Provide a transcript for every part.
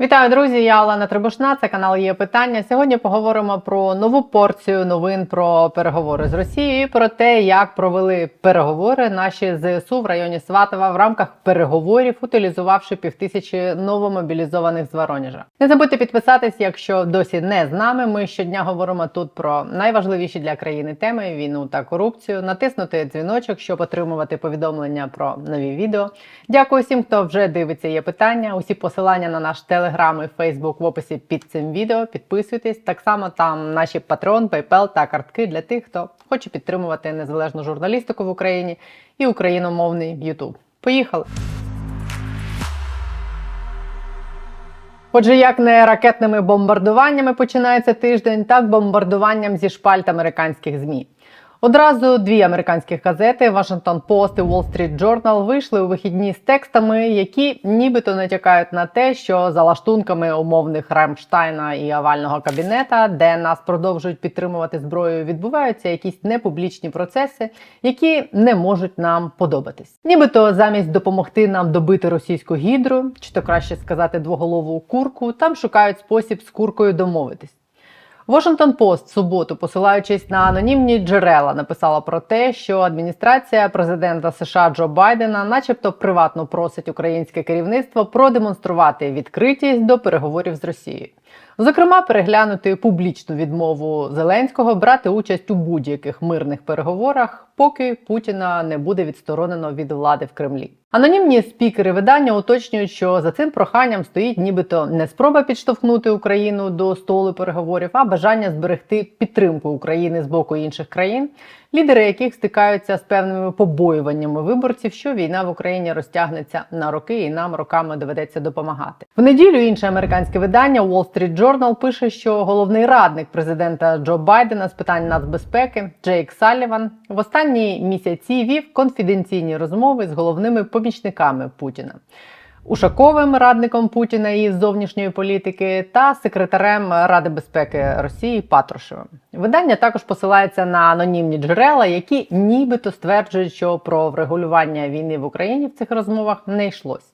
Вітаю, друзі! Я Олена Трибушна. Це канал є питання. Сьогодні поговоримо про нову порцію новин про переговори з Росією і про те, як провели переговори наші ЗСУ в районі Сватова в рамках переговорів, утилізувавши півтисячі новомобілізованих з Воронежа. Не забудьте підписатись, якщо досі не з нами. Ми щодня говоримо тут про найважливіші для країни теми війну та корупцію. Натиснути дзвіночок, щоб отримувати повідомлення про нові відео. Дякую всім, хто вже дивиться. Є питання. Усі посилання на наш телеграм і Фейсбук в описі під цим відео. Підписуйтесь. Так само там наші Patreon, PayPal та картки для тих, хто хоче підтримувати незалежну журналістику в Україні і україномовний YouTube. Поїхали! Отже, як не ракетними бомбардуваннями починається тиждень, так бомбардуванням зі шпальт американських змі. Одразу дві американські газети Washington Post і Wall Street Journal вийшли у вихідні з текстами, які нібито натякають на те, що за лаштунками умовних Рамштайна і овального кабінета, де нас продовжують підтримувати зброєю, відбуваються якісь непублічні процеси, які не можуть нам подобатись. Нібито замість допомогти нам добити російську гідру, чи то краще сказати двоголову курку, там шукають спосіб з куркою домовитись. Washington Post суботу, посилаючись на анонімні джерела, написала про те, що адміністрація президента США Джо Байдена, начебто, приватно просить українське керівництво продемонструвати відкритість до переговорів з Росією. Зокрема, переглянути публічну відмову Зеленського брати участь у будь-яких мирних переговорах, поки Путіна не буде відсторонено від влади в Кремлі. Анонімні спікери видання уточнюють, що за цим проханням стоїть нібито не спроба підштовхнути Україну до столу переговорів, а бажання зберегти підтримку України з боку інших країн, лідери яких стикаються з певними побоюваннями виборців, що війна в Україні розтягнеться на роки, і нам роками доведеться допомагати. В неділю інше американське видання Wall Street Journal пише, що головний радник президента Джо Байдена з питань нацбезпеки Джейк Салліван в останні місяці вів конфіденційні розмови з головними помічниками Путіна. Ушаковим радником Путіна із зовнішньої політики та секретарем Ради безпеки Росії Патрушевим. Видання також посилається на анонімні джерела, які нібито стверджують, що про врегулювання війни в Україні в цих розмовах не йшлось.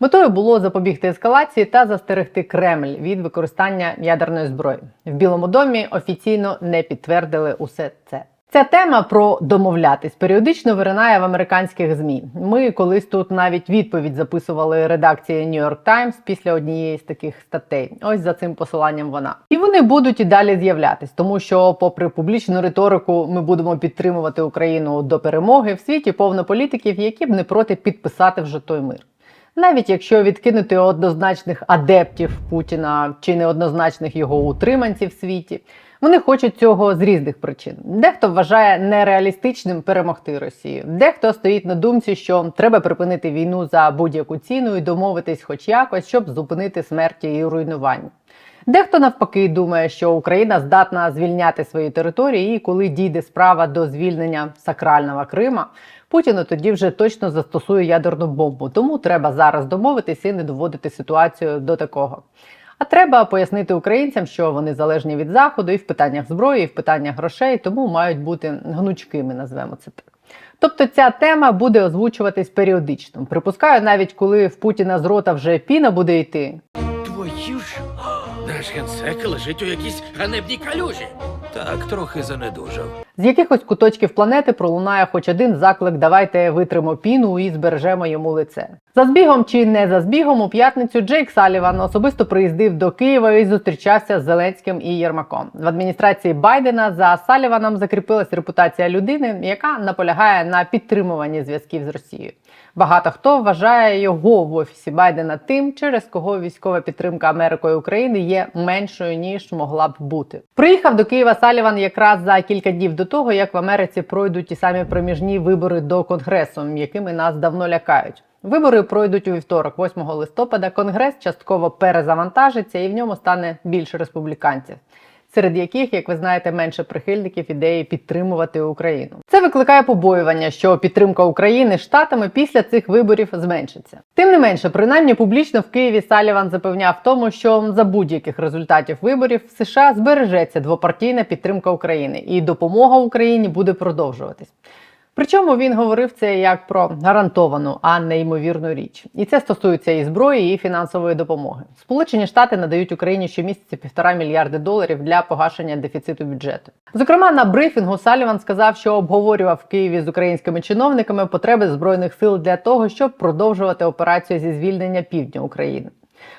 Метою було запобігти ескалації та застерегти Кремль від використання ядерної зброї. В Білому домі офіційно не підтвердили усе це. Ця тема про домовлятись періодично виринає в американських змі. Ми колись тут навіть відповідь записували редакції New York Times після однієї з таких статей. Ось за цим посиланням вона. І вони будуть і далі з'являтись, тому що, попри публічну риторику, ми будемо підтримувати Україну до перемоги в світі повно політиків, які б не проти підписати вже той мир. Навіть якщо відкинути однозначних адептів Путіна чи неоднозначних його утриманців в світі, вони хочуть цього з різних причин. Дехто вважає нереалістичним перемогти Росію, дехто стоїть на думці, що треба припинити війну за будь-яку ціну і домовитись, хоч якось, щоб зупинити смерті і руйнування. Дехто навпаки думає, що Україна здатна звільняти свої території, і коли дійде справа до звільнення сакрального Крима, Путіну тоді вже точно застосує ядерну бомбу. Тому треба зараз домовитись і не доводити ситуацію до такого. А треба пояснити українцям, що вони залежні від заходу і в питаннях зброї, і в питаннях грошей, тому мають бути гнучкими, назвемо це так. Тобто ця тема буде озвучуватись періодично. Припускаю, навіть коли в Путіна з рота вже піна буде йти. Твою ж. Наш генсек лежить у якійсь ганебній калюжі. Так, трохи занедужав. З якихось куточків планети пролунає хоч один заклик Давайте витримо піну і збережемо йому лице. За збігом чи не за збігом у п'ятницю Джейк Саліван особисто приїздив до Києва і зустрічався з Зеленським і Єрмаком. В адміністрації Байдена за Саліваном закріпилась репутація людини, яка наполягає на підтримуванні зв'язків з Росією. Багато хто вважає його в офісі Байдена тим, через кого військова підтримка Америкою України є меншою ніж могла б бути. Приїхав до Києва Саліван якраз за кілька днів до того, як в Америці пройдуть ті самі проміжні вибори до конгресу, якими нас давно лякають. Вибори пройдуть у вівторок, 8 листопада. Конгрес частково перезавантажиться і в ньому стане більше республіканців. Серед яких, як ви знаєте, менше прихильників ідеї підтримувати Україну. Це викликає побоювання, що підтримка України штатами після цих виборів зменшиться. Тим не менше, принаймні публічно в Києві Саліван запевняв тому, що за будь-яких результатів виборів в США збережеться двопартійна підтримка України і допомога Україні буде продовжуватись. Причому він говорив це як про гарантовану, а не ймовірну річ. І це стосується і зброї, і фінансової допомоги. Сполучені Штати надають Україні щомісяця півтора мільярди доларів для погашення дефіциту бюджету. Зокрема, на брифінгу Саліван сказав, що обговорював в Києві з українськими чиновниками потреби збройних сил для того, щоб продовжувати операцію зі звільнення півдня України.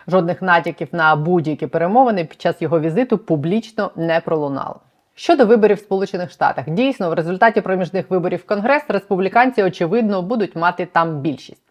Жодних натяків на будь-які перемовини під час його візиту публічно не пролунало. Щодо виборів в Сполучених Штатах, дійсно, в результаті проміжних виборів в Конгрес республіканці очевидно будуть мати там більшість.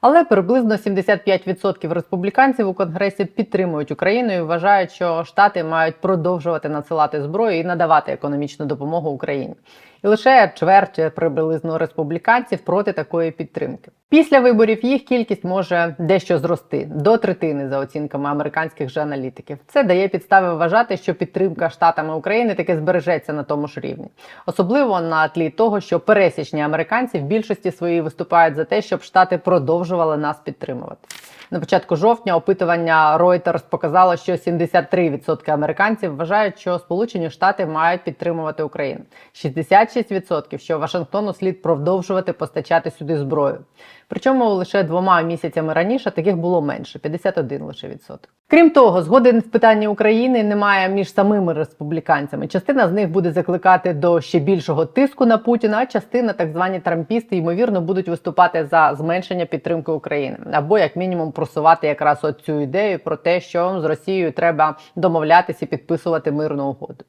Але приблизно 75% республіканців у конгресі підтримують Україну і вважають, що штати мають продовжувати надсилати зброю і надавати економічну допомогу Україні. І лише чверть приблизно республіканців проти такої підтримки. Після виборів їх кількість може дещо зрости до третини за оцінками американських же аналітиків. Це дає підстави вважати, що підтримка штатами України таки збережеться на тому ж рівні, особливо на тлі того, що пересічні американці в більшості своїй виступають за те, щоб штати продовжували нас підтримувати. На початку жовтня опитування Reuters показало, що 73% американців вважають, що Сполучені Штати мають підтримувати Україну. 66% що Вашингтону слід продовжувати постачати сюди зброю. Причому лише двома місяцями раніше таких було менше 51 лише відсоток. Крім того, згоди в питанні України немає між самими республіканцями. Частина з них буде закликати до ще більшого тиску на Путіна, а частина, так звані трампісти, ймовірно, будуть виступати за зменшення підтримки України або як мінімум просувати якраз от цю ідею про те, що з Росією треба домовлятися і підписувати мирну угоду.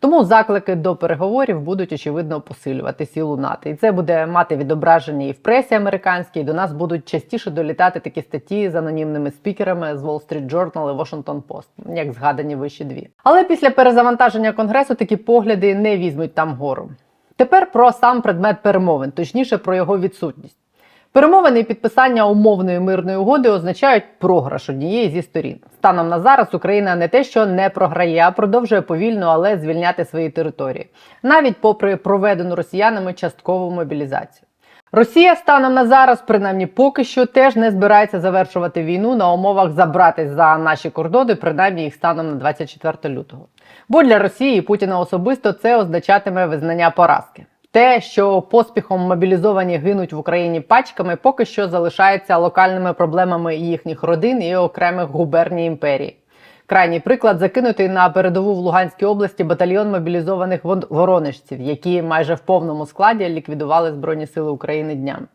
Тому заклики до переговорів будуть очевидно посилювати силу НАТО, і це буде мати відображення і в пресі американській. До нас будуть частіше долітати такі статті з анонімними спікерами з Wall Street Journal і Washington Post, як згадані вищі дві. Але після перезавантаження конгресу такі погляди не візьмуть там гору. Тепер про сам предмет перемовин, точніше про його відсутність. Перемовини і підписання умовної мирної угоди означають програш однієї зі сторін. Станом на зараз Україна не те, що не програє, а продовжує повільно, але звільняти свої території, навіть попри проведену росіянами часткову мобілізацію. Росія станом на зараз, принаймні поки що, теж не збирається завершувати війну на умовах забрати за наші кордони, принаймні їх станом на 24 лютого. Бо для Росії Путіна особисто це означатиме визнання поразки. Те, що поспіхом мобілізовані гинуть в Україні пачками, поки що залишається локальними проблемами їхніх родин і окремих губерній імперії. Крайній приклад закинутий на передову в Луганській області батальйон мобілізованих воронежців, які майже в повному складі ліквідували Збройні Сили України днями.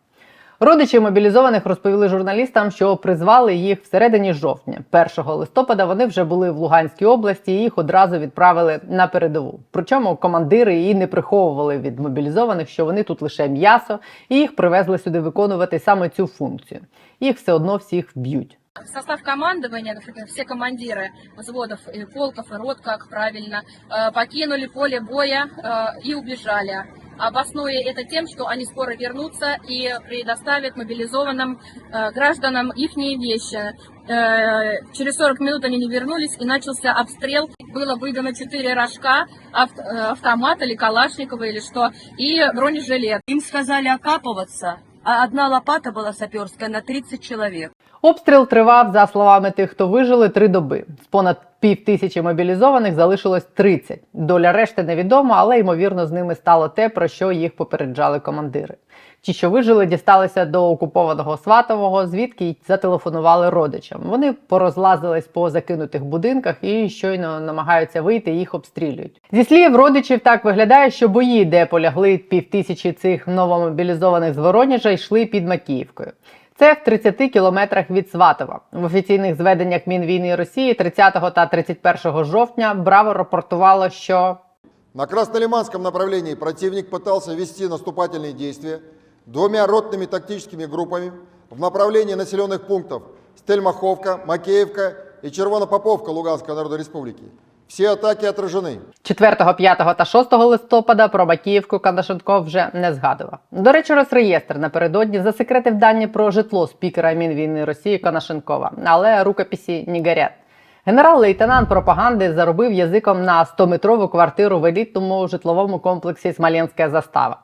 Родичі мобілізованих розповіли журналістам, що призвали їх всередині жовтня. 1 листопада вони вже були в Луганській області і їх одразу відправили на передову. Причому командири і не приховували від мобілізованих, що вони тут лише м'ясо, і їх привезли сюди виконувати саме цю функцію. Їх все одно всіх вб'ють. Состав командования, все командиры взводов, и полков и рот, как правильно, э, покинули поле боя э, и убежали. Обоснуя это тем, что они скоро вернутся и предоставят мобилизованным э, гражданам их вещи. Через 40 минут они не вернулись и начался обстрел. Было выдано 4 рожка, авт- автомат или Калашникова или что, и бронежилет. Им сказали окапываться, а одна лопата була саперська на 30 чоловік. Обстріл тривав, за словами тих, хто вижили, три доби. З понад пів тисячі мобілізованих залишилось 30. Доля решти невідома, але ймовірно з ними стало те, про що їх попереджали командири. Ті, що вижили, дісталися до окупованого Сватового, звідки й зателефонували родичам. Вони порозлазились по закинутих будинках і щойно намагаються вийти, їх обстрілюють. Зі слів родичів, так виглядає, що бої, де полягли півтисячі цих новомобілізованих з Воронежа, йшли під Макіївкою. Це в 30 кілометрах від Сватова. В офіційних зведеннях Мінвійни Росії 30 та 31 жовтня Браво рапортувало, що На Краснолиманском направлении противник пытался вести наступательные действия двумя ротными тактическими группами в направлении населенных пунктов Стельмаховка, Макеевка и Червонопоповка Луганской Народной Республики. Все атаки отражены. 4, 5 та 6 листопада про Макіївку Кандашенков вже не згадував. До речі, Росреєстр напередодні засекретив дані про житло спікера Мінвійни Росії Конашенкова, але рукописі не горять. Генерал-лейтенант пропаганди заробив язиком на 100-метрову квартиру в елітному житловому комплексі Смоленська застава.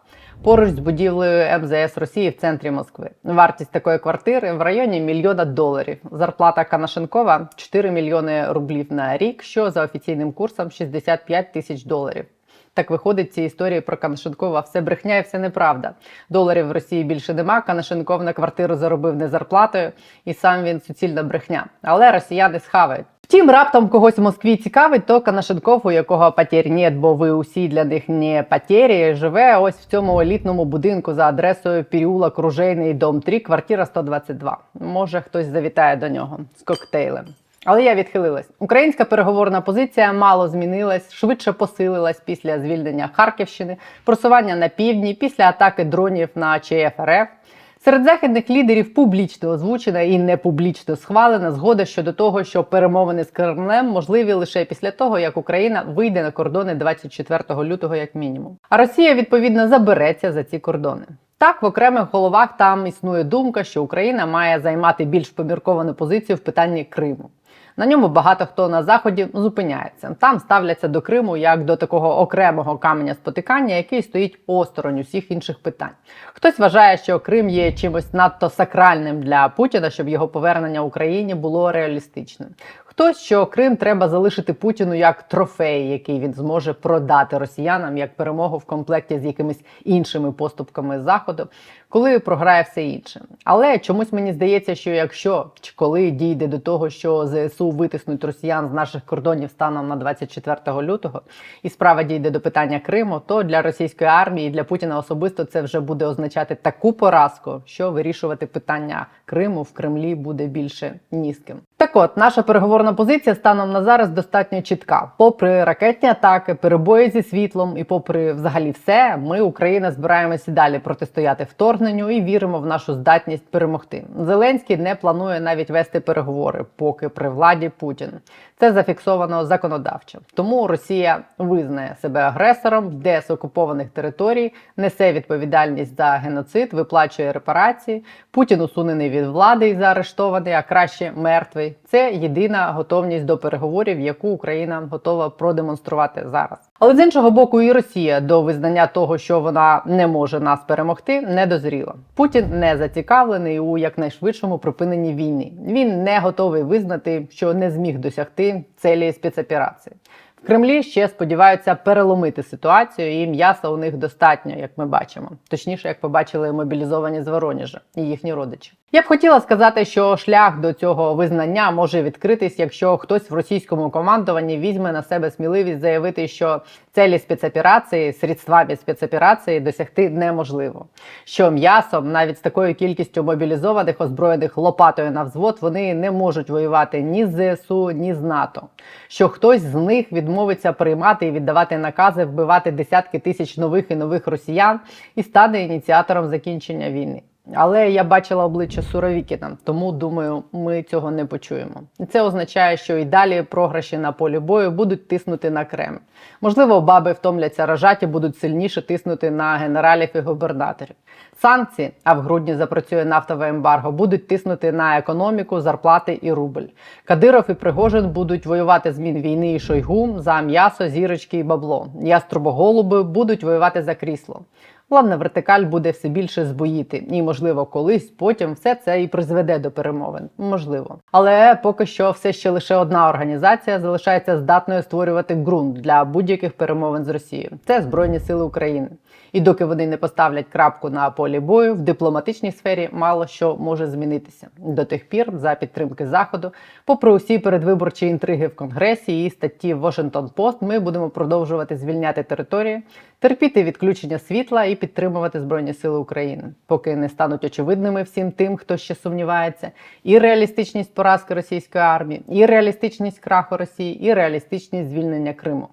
Поруч з будівлею МЗС Росії в центрі Москви. Вартість такої квартири в районі мільйона доларів. Зарплата Канашенкова 4 мільйони рублів на рік, що за офіційним курсом 65 тисяч доларів. Так виходить, ці історії про Канашенкова все брехня і все неправда. Доларів в Росії більше нема. Канашенков на квартиру заробив не зарплатою, і сам він суцільна брехня. Але росіяни схавають. Втім, раптом когось в Москві цікавить, то Канашенков, у якого потерь нет, бо ви усі для них не потері, живе ось в цьому елітному будинку за адресою Переулок Ружейний, дом 3, квартира 122. Може, хтось завітає до нього з коктейлем. Але я відхилилась. Українська переговорна позиція мало змінилась, швидше посилилась після звільнення Харківщини, просування на півдні, після атаки дронів на ЧФ РФ. Серед західних лідерів публічно озвучена і не публічно схвалена згода щодо того, що перемовини з Кремлем можливі лише після того, як Україна вийде на кордони 24 лютого, як мінімум. А Росія відповідно забереться за ці кордони. Так, в окремих головах там існує думка, що Україна має займати більш помірковану позицію в питанні Криму. На ньому багато хто на заході зупиняється. Там ставляться до Криму як до такого окремого каменя спотикання, який стоїть осторонь усіх інших питань. Хтось вважає, що Крим є чимось надто сакральним для Путіна, щоб його повернення Україні було реалістичним. Хтось, що Крим треба залишити Путіну як трофей, який він зможе продати росіянам як перемогу в комплекті з якимись іншими поступками заходу, коли програє все інше. Але чомусь мені здається, що якщо чи коли дійде до того, що ЗСУ витиснуть росіян з наших кордонів станом на 24 лютого, і справа дійде до питання Криму, то для російської армії і для Путіна особисто це вже буде означати таку поразку, що вирішувати питання Криму в Кремлі буде більше ні з ким. Так от, наша переговорна позиція станом на зараз достатньо чітка. Попри ракетні атаки, перебої зі світлом і попри взагалі все, ми, Україна, збираємося далі протистояти вторгненню і віримо в нашу здатність перемогти. Зеленський не планує навіть вести переговори, поки при владі Путін. Це зафіксовано законодавчо. Тому Росія визнає себе агресором, йде з окупованих територій, несе відповідальність за геноцид, виплачує репарації. Путін усунений від влади і заарештований, а краще мертвий. Це єдина готовність до переговорів, яку Україна готова продемонструвати зараз. Але з іншого боку, і Росія до визнання того, що вона не може нас перемогти, не дозріла. Путін не зацікавлений у якнайшвидшому припиненні війни. Він не готовий визнати, що не зміг досягти целі спецоперації. Кремлі ще сподіваються переломити ситуацію, і м'яса у них достатньо, як ми бачимо. Точніше, як побачили мобілізовані з Воронежа і їхні родичі. Я б хотіла сказати, що шлях до цього визнання може відкритись, якщо хтось в російському командуванні візьме на себе сміливість заявити, що целі спецоперації, средствами спецоперації досягти неможливо. Що м'ясом, навіть з такою кількістю мобілізованих, озброєних лопатою на взвод, вони не можуть воювати ні з ЗСУ, ні з НАТО. Що хтось з них відмовиться приймати і віддавати накази вбивати десятки тисяч нових і нових росіян і стане ініціатором закінчення війни. Але я бачила обличчя Суровікіна, тому думаю, ми цього не почуємо. І це означає, що і далі програші на полі бою будуть тиснути на Кремль. Можливо, баби втомляться рожати, будуть сильніше тиснути на генералів і губернаторів. Санкції, а в грудні запрацює нафтове ембарго, будуть тиснути на економіку, зарплати і рубль. Кадиров і Пригожин будуть воювати з мін війни і Шойгу за м'ясо, зірочки і бабло. Яструбоголуби будуть воювати за крісло. Главна вертикаль буде все більше збоїти, і можливо, колись потім все це і призведе до перемовин. Можливо, але поки що все ще лише одна організація залишається здатною створювати ґрунт для будь-яких перемовин з Росією. Це Збройні Сили України. І доки вони не поставлять крапку на полі бою, в дипломатичній сфері мало що може змінитися. До тих пір, за підтримки заходу, попри усі передвиборчі інтриги в Конгресі і статті Washington Post, ми будемо продовжувати звільняти території, терпіти відключення світла і підтримувати Збройні Сили України, поки не стануть очевидними всім тим, хто ще сумнівається, і реалістичність поразки російської армії, і реалістичність краху Росії, і реалістичність звільнення Криму.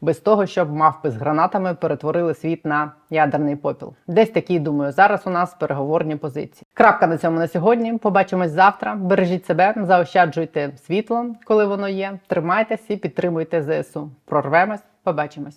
Без того, щоб мавпи з гранатами перетворили світ на ядерний попіл. Десь такі, думаю, зараз у нас переговорні позиції. Крапка на цьому на сьогодні. Побачимось завтра. Бережіть себе, заощаджуйте світло, коли воно є. Тримайтесь і підтримуйте ЗСУ. Прорвемось, побачимось.